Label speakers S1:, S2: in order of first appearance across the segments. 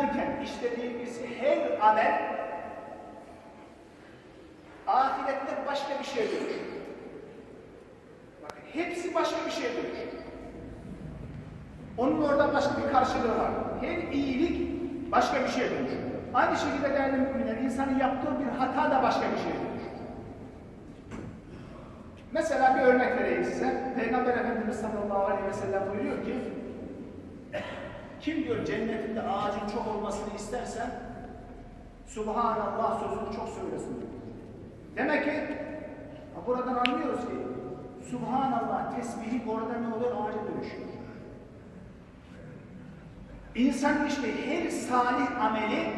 S1: dünyadayken işlediğimiz her amel ahirette başka bir şey dönüşür. Bakın hepsi başka bir şey dönüşür. Onun orada başka bir karşılığı var. Her iyilik başka bir şey dönüşür. Aynı şekilde değerli müminler, insanın yaptığı bir hata da başka bir şey dönüşür. Mesela bir örnek vereyim size. Peygamber Efendimiz sallallahu aleyhi ve sellem buyuruyor ki kim diyor cennetinde ağacın çok olmasını isterse Subhanallah sözünü çok söylesin. Demek ki buradan anlıyoruz ki Subhanallah tesbihi orada ne oluyor? Ağaca dönüşüyor. İnsan işte her salih ameli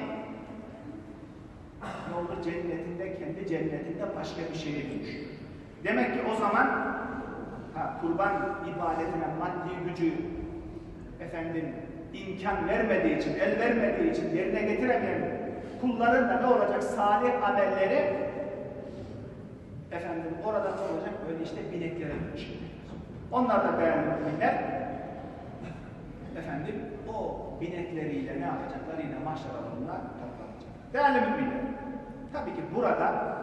S1: ne olur cennetinde, kendi cennetinde başka bir şeye dönüşüyor. Demek ki o zaman ha, kurban ibadetine maddi gücü efendim imkan vermediği için, el vermediği için yerine getiremeyen kulların da ne olacak? Salih amelleri efendim orada ne olacak? Böyle işte bineklere dönüşecek. Onlar da değerli müminler efendim o binekleriyle ne yapacaklar? Yine mahşer alanına toplanacak. Değerli müminler, tabii ki burada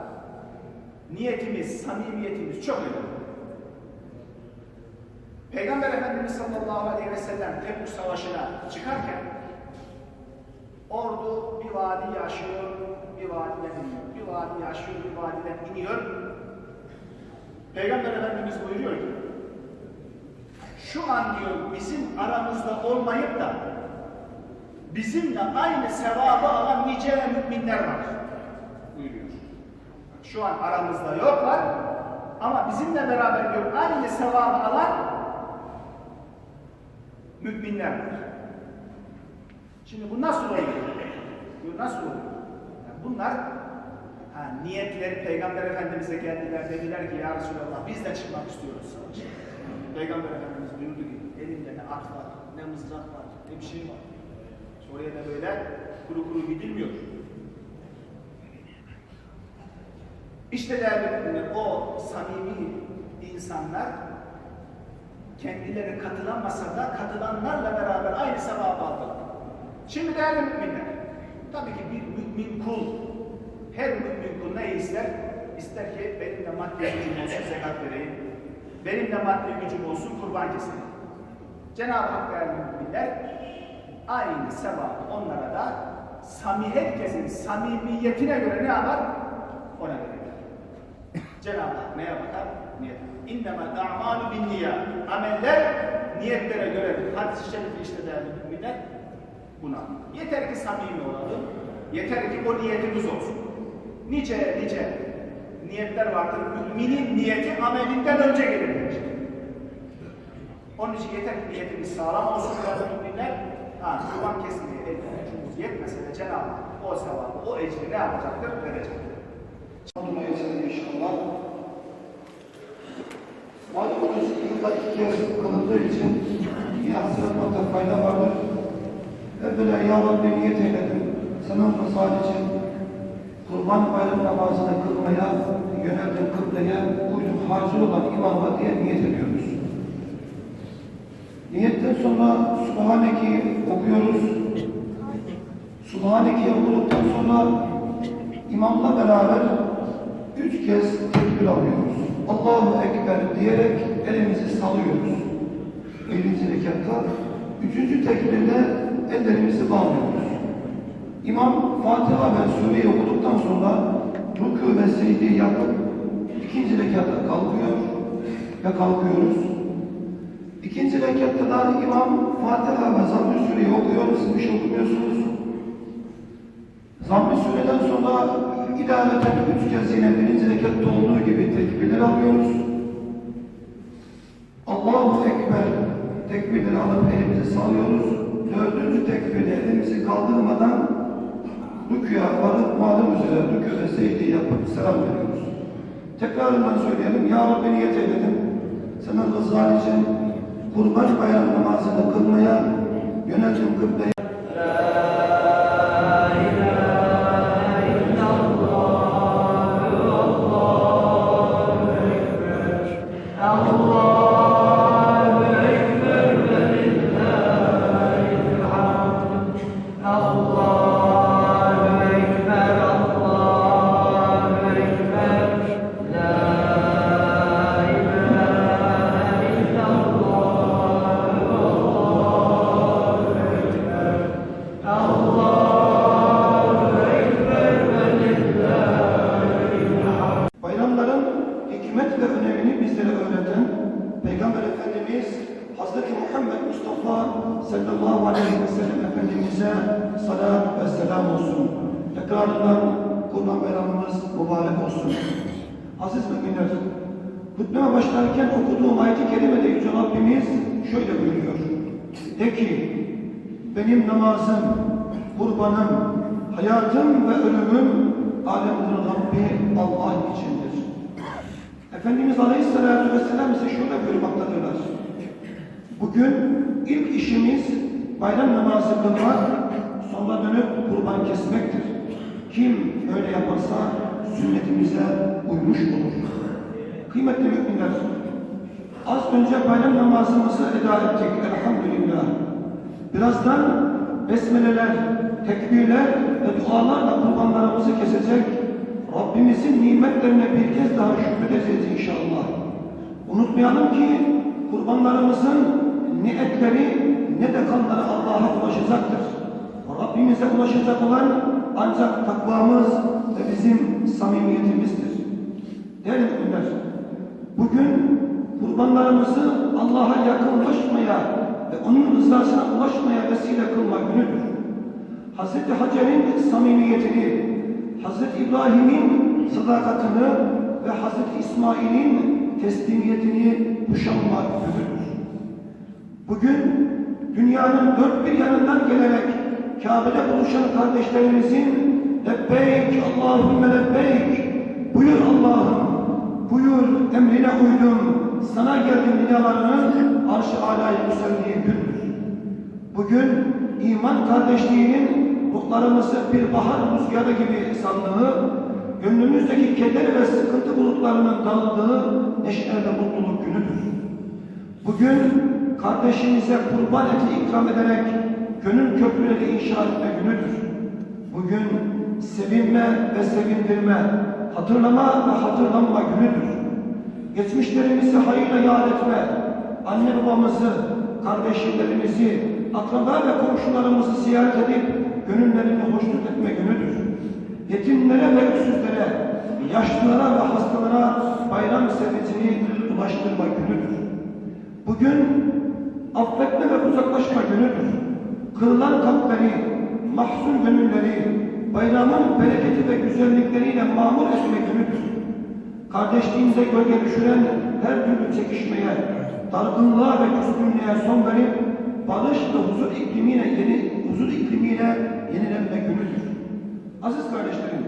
S1: niyetimiz, samimiyetimiz çok önemli. Peygamber Efendimiz sallallahu aleyhi ve sellem Tebük Savaşı'na çıkarken ordu bir vadi yaşıyor, bir vadiden iniyor. Bir vadi yaşıyor, bir vadiden iniyor. Peygamber Efendimiz buyuruyor ki şu an diyor bizim aramızda olmayıp da bizimle aynı sevabı alan nice müminler var. Buyuruyor. Şu an aramızda yoklar ama bizimle beraber diyor aynı sevabı alan müminler var. Şimdi bu nasıl oluyor? Bu nasıl oluyor? Yani bunlar ha, niyetleri Peygamber Efendimiz'e geldiler dediler ki ya Resulallah biz de çıkmak istiyoruz savaşa. Peygamber Efendimiz buyurdu ki elinde ne at var, ne mızrak var, ne bir şey var. Oraya da böyle kuru kuru gidilmiyor. İşte değerli o samimi insanlar kendileri katılanmasa da katılanlarla beraber aynı sevabı aldılar. Şimdi değerli müminler, tabii ki bir mümin kul, her mümin kul ne ister? İster ki benim de maddi gücüm olsun zekat vereyim, benim de maddi gücüm olsun kurban keseyim. Cenab-ı Hak değerli müminler, aynı sevabı onlara da sami herkesin samimiyetine göre ne yapar? Ona verir. Cenab-ı Hak neye bakar? Niyet. İnnemel a'malu bin. Ameller niyetlere göredir. Hadis-i şerifi işte değerli müminler buna. Yeter ki samimi olalım. Yeter ki o niyetimiz olsun. Nice nice niyetler vardır. Müminin niyeti amelinden önce gelir. Onun için yeter ki niyetimiz sağlam olsun müminler. Ha, kurban kesmeye elden gücümüz yetmese de Cenab-ı o sevabı, o ecri ne yapacaktır? Verecektir.
S2: Dolayısıyla inşallah malumunuz yılda iki kez kılındığı için yine hatırlatmakta fayda vardır. Evvela ya Rabbi niyet eyledim. Senin rızan için kurban bayram namazını kılmaya yöneldim kıbleye uydum hazır olan imama diye niyet ediyoruz. Niyetten sonra Subhaneki okuyoruz. Subhaneke'yi okuduktan sonra imamla beraber üç kez tekbir alıyoruz. Allahu Ekber diyerek elimizi salıyoruz. Birinci rekatta. Üçüncü tekbirde ellerimizi bağlıyoruz. İmam Fatiha ve Sure'yi okuduktan sonra rükû ve secdeyi yapıp ikinci rekatta kalkıyor ve kalkıyoruz. İkinci rekatta da imam Fatiha ve Zamm-ı Sure'yi okuyor. Siz bir şey okumuyorsunuz. Zamm-ı Sure'den sonra ilaveten üç kez yine birinci rekatta olduğu gibi tekbirler alıyoruz. Allahu Ekber tekbirleri alıp elimizi sallıyoruz. Dördüncü tekbirde elimizi kaldırmadan rüküya varıp malum üzere rükü ve secde yapıp selam veriyoruz. Tekrarından söyleyelim. Ya Rabbi niyet eyledim. Senin rızan için kurban bayram namazını kılmaya yönetim kıbleye Efendimiz'e salat ve selam olsun. Tekrardan Kurban Bayramımız mübarek olsun. Aziz müminler, hutbeme başlarken okuduğum ayet-i kerimede Yüce Rabbimiz şöyle buyuruyor. De ki, benim namazım, kurbanım, hayatım ve ölümüm alemlerin Rabbi Allah içindir. Efendimiz Aleyhisselatü Vesselam ise şöyle buyurmaktadırlar. Bugün ilk işimiz bayram namazı kılmak, sonra dönüp kurban kesmektir. Kim öyle yaparsa sünnetimize uymuş olur. Kıymetli müminler, az önce bayram namazımızı eda ettik elhamdülillah. Birazdan besmeleler, tekbirler ve dualarla kurbanlarımızı kesecek, Rabbimizin nimetlerine bir kez daha şükredeceğiz inşallah. Unutmayalım ki kurbanlarımızın ne etleri ne de kanları Allah'a ulaşacaktır. Rabbimize ulaşacak olan ancak takvamız ve bizim samimiyetimizdir. Değerli müminler, bugün kurbanlarımızı Allah'a yakınlaşmaya ve onun rızasına ulaşmaya vesile kılma günüdür. Hz. Hacer'in samimiyetini, Hz. İbrahim'in sadakatini ve Hz. İsmail'in teslimiyetini kuşanma günüdür. Bugün dünyanın dört bir yanından gelerek Kabe'de buluşan kardeşlerimizin Lebbeyk Allahümme lebbeyk Buyur Allah'ım Buyur emrine uydum Sana geldim nidalarının arş-ı alaya yükseldiği gündür. Bugün iman kardeşliğinin ruhlarımızı bir bahar rüzgarı gibi sandığı, gönlümüzdeki keder ve sıkıntı bulutlarının dağıldığı neşe ve mutluluk günüdür. Bugün kardeşimize kurban eti ikram ederek gönül köprüleri inşa etme günüdür. Bugün sevinme ve sevindirme, hatırlama ve hatırlanma günüdür. Geçmişlerimizi hayırla yad etme, anne babamızı, kardeşlerimizi, akraba ve komşularımızı ziyaret edip gönüllerini hoşnut etme günüdür. Yetimlere ve öksüzlere, yaşlılara ve hastalara bayram sepetini ulaştırma günüdür. Bugün affetme ve uzaklaşma günüdür. Kırılan kalpleri, mahzun gönülleri, bayramın bereketi ve güzellikleriyle mamur etme günüdür. Kardeşliğimize gölge düşüren her türlü çekişmeye, dargınlığa ve küskünlüğe son verip barış ve huzur iklimiyle yeni huzur iklimiyle yenilenme günüdür. Aziz kardeşlerim,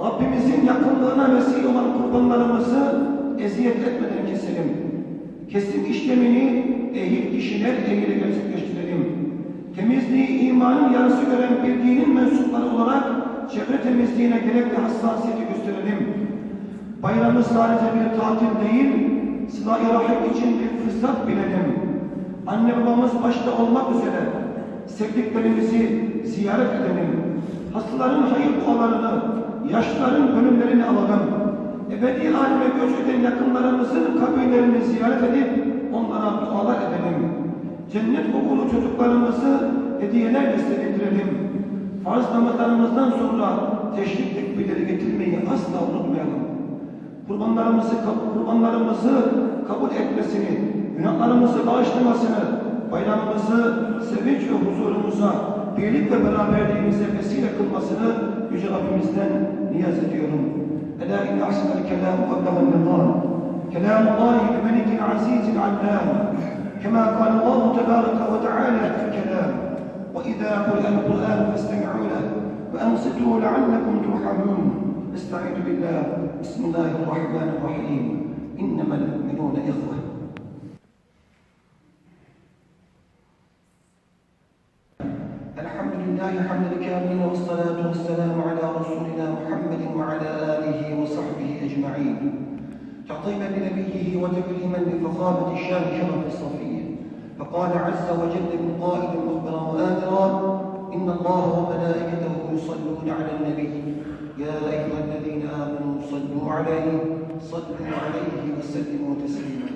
S2: Rabbimizin yakınlığına vesile olan kurbanlarımızı eziyet etmeden keselim. Kesim işlemini ehil kişiler ehli gerçekleştirelim. Temizliği imanın yarısı gören bir dinin mensupları olarak çevre temizliğine gerekli hassasiyeti gösterelim. Bayramı sadece bir tatil değil, sıla-i rahim için bir fırsat bilelim. Anne babamız başta olmak üzere sevdiklerimizi ziyaret edelim. Hastaların hayır dualarını, yaşlıların gönüllerini alalım. Ebedi aleme göç eden yakınlarımızın kabirlerini ziyaret edip onlara dualar edelim. Cennet kokulu çocuklarımızı hediyelerle sevindirelim. Farz namazlarımızdan sonra teşrik tekbirleri getirmeyi asla unutmayalım. Kurbanlarımızı, kurbanlarımızı kabul etmesini, günahlarımızı bağışlamasını, bayramımızı sevinç ve huzurumuza, birlik ve beraberliğimize vesile kılmasını Yüce Rabbimizden niyaz ediyorum. Inne ahsenel kelam ve ablagan nizam. كلام الله بملك عزيز علام كما قال الله تبارك وتعالى في الكلام وإذا قرأ القرآن فاستمعوا له وأنصتوا لعلكم ترحمون. استعيذ بالله. بسم الله الرحمن الرحيم. إنما المؤمنون إخوة. لله حمد الكامل والصلاة والسلام على رسولنا محمد وعلى آله وصحبه أجمعين. تعظيما لنبيه وتكريما لفخامة الشام شرف الصفية. فقال عز وجل من قائل مخبرا وآثرا
S3: إن الله وملائكته يصلون على النبي. يا أيها الذين آمنوا صلوا عليه صلوا عليه وسلموا تسليما.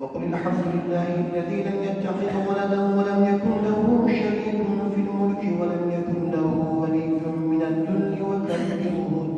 S3: وقل الحمد لله الذي لم يتخذ ولدا ولم يكن له شريك في الملك ولم يكن له ولي من الذل وكبره